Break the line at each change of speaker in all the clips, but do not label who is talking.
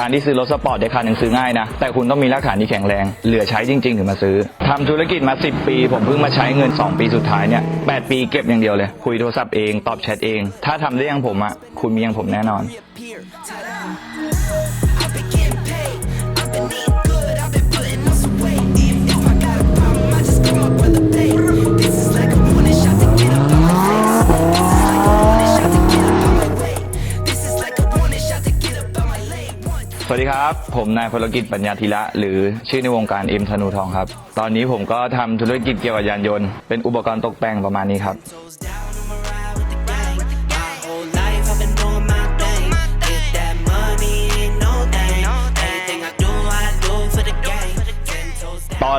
การที่ซื้อรถสปอร์ตเดคันหนึ่งซื้อง่ายนะ แต่คุณต้องมีรากฐานที่แข็งแรง เหลือใช้จริง ๆ ถึงมาซื้อทำธุรกิจมา 10 ปี ผมเพิ่งมาใช้เงิน 2 ปีสุดท้ายเนี่ย8ปีเก็บอย่างเดียวเลย คุยโทรศัพท์เอง ตอบแชทเอง ถ้าทำได้อย่างผมอะคุณมีอย่างผมแน่นอน ผมนายพลกิจปัญญาธีระหรือชื่อในวงการเอ็มธนูทองครับ ตอนนี้ผมก็ทำธุรกิจเกี่ยวกับยานยนต์ เป็นอุปกรณ์ตกแต่งประมาณนี้ครับ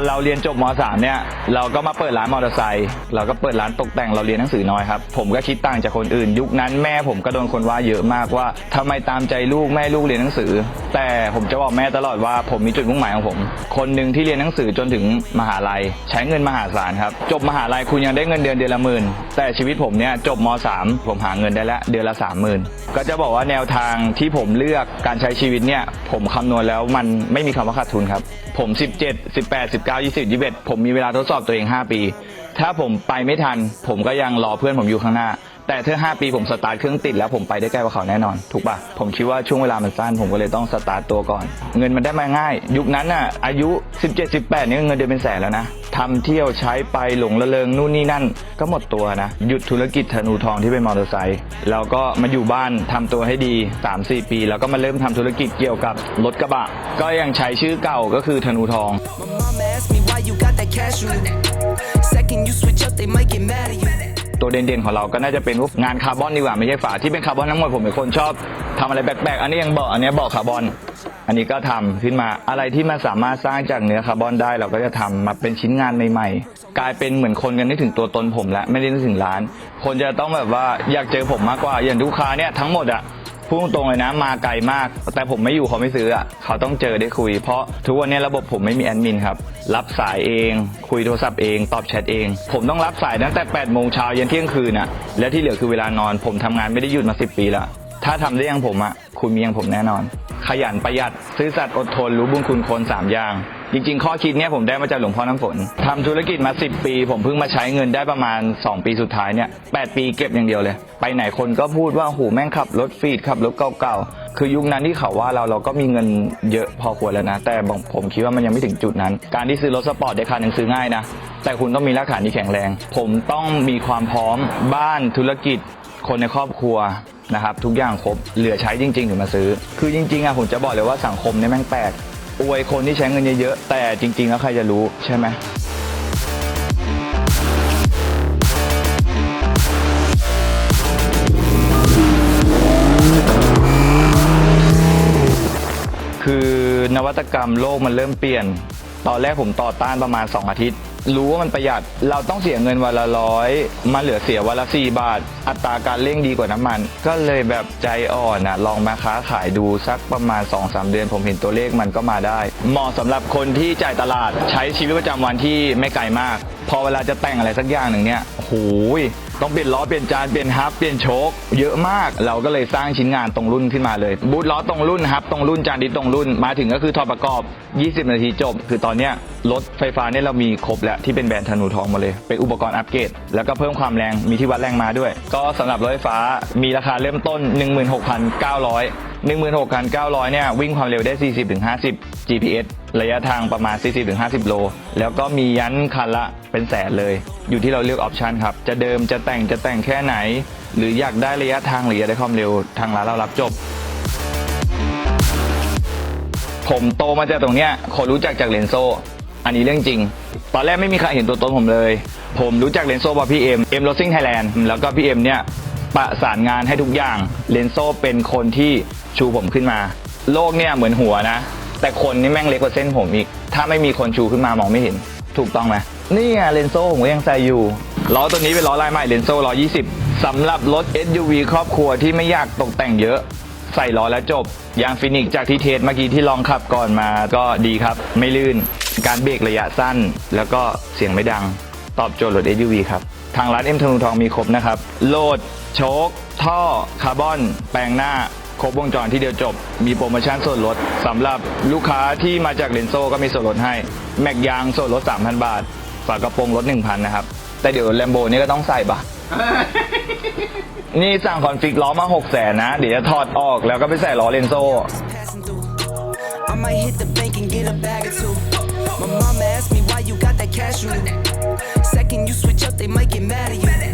เราเรียนจบม .3 เนี่ยเราก็มาเปิดร้านมอเตอร์ไซค์เราก็เปิดร้านตกแต่งเราเรียนหนังสือน้อยครับผมก็คิดต่างจากคนอื่น ยุคนั้นแม่ผมก็โดนคนว่าเยอะมากว่าทำไมตามใจลูกแม่ลูกเรียนหนังสือ แต่ผมจะบอกแม่ตลอดว่าผมมีจุดมุ่งหมายของผม คนหนึ่งที่เรียนหนังสือจนถึงมหาลัย ใช้เงินมหาศาลครับจบมหาลัยคุณยังได้เงินเดือนเดือนละหมื่นแต่ชีวิตผมเนี่ยจบม .3 ผมหาเงินได้แล้วเดือนละ30,000ก็จะบอกว่าแนวทางที่ผมเลือกการใช้ชีวิตเนี่ยผมคำนวณแล้วมันไม่มีคำว่าขาดทุนครับผม 17 18 19 20 21 ผมมีเวลาทดสอบตัวเอง 5 ปี ถ้าผมไปไม่ทัน ผมก็ยังรอเพื่อนผมอยู่ข้างหน้า แต่ถ้า 5 ปีผมสตาร์ทเครื่องติดแล้วผมไปได้ใกล้กว่าเขาแน่นอน ถูกปะผมคิดว่าช่วงเวลามันสั้น ผมก็เลยต้องสตาร์ทตัวก่อน เงินมันได้มาง่าย ยุคนั้นน่ะ อายุ 17 18นี่เงินเดือนเป็นแสนแล้วนะทำเที่ยวใช้ไปหลงระเริงนู่นนี่นั่น ก็หมดตัวนะ หยุดธุรกิจธนูทองที่เป็นมอเตอร์ไซค์แล้วก็มาอยู่บ้านทำตัวให้ดี 3-4 ปี แล้วก็มาเริ่มทำธุรกิจเกี่ยวกับรถกระบะ ก็ยังใช้ชื่อเก่าก็คือธนูทอง
ask me why you got that cash on you. Second you switch up, they might get mad at you.
ตัวเด่นๆของเราก็น่าจะเป็นพวกงานคาร์บอนดีกว่าไม่ใช่ฝาที่เป็นคาร์บอนทั้งหมดผมเป็นคนชอบทำอะไรแปลกๆอันนี้ยังบอกอันนี้บอกคาร์บอน อันนี้ก็ทำขึ้นมาอะไรที่มันสามารถสร้างจากเนื้อคาร์บอนได้ เราก็จะทำมาเป็นชิ้นงานใหม่ๆ กลายเป็นเหมือนคนกันนึกถึงตัวตนผมแล้วไม่ได้นึกถึงร้าน คนจะต้องแบบว่าอยากเจอผมมากกว่าอย่างลูกค้าเนี่ยทั้งหมดอะ พูดตรงเลยนะมาไกลมาก แต่ผมไม่อยู่เขาไม่ซื้ออะเขาต้องเจอได้คุย เพราะทุกวันนี้ระบบผมไม่มีแอดมินครับ รับสายเอง คุยโทรศัพท์เอง ตอบแชทเอง ผมต้องรับสายตั้งแต่8โมงเช้ายันเที่ยงคืนอะ และที่เหลือคือเวลานอน ผมทำงานไม่ได้หยุดมา 10 ปีละถ้าทำได้อย่างผมอะคุณมีอย่างผมแน่นอน ขยันประหยัด ซื่อสัตย์อดทน รู้บุญคุณคนสามอย่าง จริงๆ ข้อคิดเนี้ยผมได้มาจากหลวงพ่อน้ำฝนทำธุรกิจมา 10 ปี ผมเพิ่งมาใช้เงินได้ประมาณ 2 ปีสุดท้ายเนี่ย8ปีเก็บอย่างเดียวเลย ไปไหนคนก็พูดว่าโหแม่งขับรถฟีดขับรถเก่าๆ คือยุคนั้นที่เขาว่าเราเราก็มีเงินเยอะพอควรแล้วนะ แต่ผมคิดว่ามันยังไม่ถึงจุดนั้น การที่ซื้อรถสปอร์ตได้คันหนึ่งซื้อง่ายนะแต่คุณต้องมีรากฐานที่แข็งแรง ผมต้องมีความพร้อมบ้านธุรกิจ คนในครอบครัวนะครับทุกอย่างครบเหลือใช้จริงๆถึงมาซื้อ คือจริงๆอะผมจะบอกเลยว่าสังคมเนี่ยแม่งแปลกอวยคนที่ใช้เงินเยอะๆแต่จริง ๆ แล้วใครจะรู้ใช่ไหมคือนวัตกรรมโลกมันเริ่มเปลี่ยน ตอนแรกผมต่อต้านประมาณ 2 อาทิตย์ รู้ว่ามันประหยัด เราต้องเสียเงินวันละร้อยมาเหลือเสียวันละสี่บาท อัตราการเร่งดีกว่าน้ำมัน ก็เลยแบบใจอ่อนนะลองมาค้าขายดูสักประมาณ 2-3 เดือน ผมเห็นตัวเลขมันก็มาได้ เหมาะสำหรับคนที่จ่ายตลาดใช้ชีวิตประจำวันที่ไม่ไกลมาก พอเวลาจะแต่งอะไรสักอย่างหนึ่งเนี่ยโอ้โหย ต้องเปลี่ยนล้อเปลี่ยนจานเปลี่ยนฮับเปลี่ยนโชคเยอะมาก เราก็เลยสร้างชิ้นงานตรงรุ่นขึ้นมาเลย บูทล้อตรงรุ่นฮับตรงรุ่นจานดิสตรงรุ่น มาถึงก็คือถอดประกอบ 20 นาทีจบ คือตอนเนี้ยรถไฟฟ้าเนี่ยเรามีครบแล้วที่เป็นแบรนด์ธนูทองหมาเลย เป็นอุปกรณ์อัปเกรดแล้วก็เพิ่มความแรงมีที่วัดแรงมาด้วย ก็สำหรับรถไฟฟ้ามีราคาเริ่มต้น 16,900 16,900 เนี่ย วิ่งความเร็วได้ 40-50 GPS ระยะทางประมาณ 40-50 โล แล้วก็มียันคันละเป็นแสนเลย อยู่ที่เราเลือกออปชันครับ จะเดิมจะแต่งจะแต่งแค่ไหน หรืออยากได้ระยะทางหรืออยากได้ความเร็วทางร้านเรารับจบ ผมโตมาจากตรงเนี้ยคนรู้จักจากเลนโซ อันนี้เรื่องจริง ตอนแรกไม่มีใครเห็นตัวตนผมเลย ผมรู้จักเลนโซเพราะพี่เอ็มเอ็มโรซิ่งไทยแลนด์แล้วก็พี่เอ็มเนี่ยประสานงานให้ทุกอย่างเลนโซเป็นคนที่ชูผมขึ้นมา โลกเนี่ยเหมือนหัวนะ แต่คนนี่แม่งเล็กกว่าเส้นผมอีก ถ้าไม่มีคนชูขึ้นมามองไม่เห็น ถูกต้องไหมนี่ไงเลนโซผมก็ยังใส่อยู่ ล้อตัวนี้เป็นล้อลายใหม่เลนโซ120 สำหรับรถ SUV ครอบครัวที่ไม่อยากตกแต่งเยอะ ใส่ล้อแล้วจบ ยางฟินิกจากที่เทสเมื่อกี้ที่ลองขับก่อนมาก็ดีครับ ไม่ลื่น การเบรกระยะสั้น แล้วก็เสียงไม่ดัง ตอบโจทย์รถ SUV ครับ ทางร้านเอ็มธนูทองมีครบนะครับ โหลด โชค ท่อ คาร์บอน แปลงหน้าครบวงจรที่เดียวจบ มีโปรโมชั่นส่วนลดสำหรับลูกค้าที่มาจากเลนโซก็มีส่วนลดให้ แม็กยางส่วนลด 3,000 บาท ฝากระโปรงลด 1,000 นะครับ แต่เดี๋ยวแลมโบนี่ก็ต้องใส่ปะนี่สั่งคอนฟิกล้อมา6 0 0 0 0นะ เดี๋ยวจะถอดออกแล้วก็ไปใส่ล้อเลนโซ
passing through. I might hit the bank and get a bag or two. My mama asked me why you got that cash on you. Second you switch up, they might get mad at you.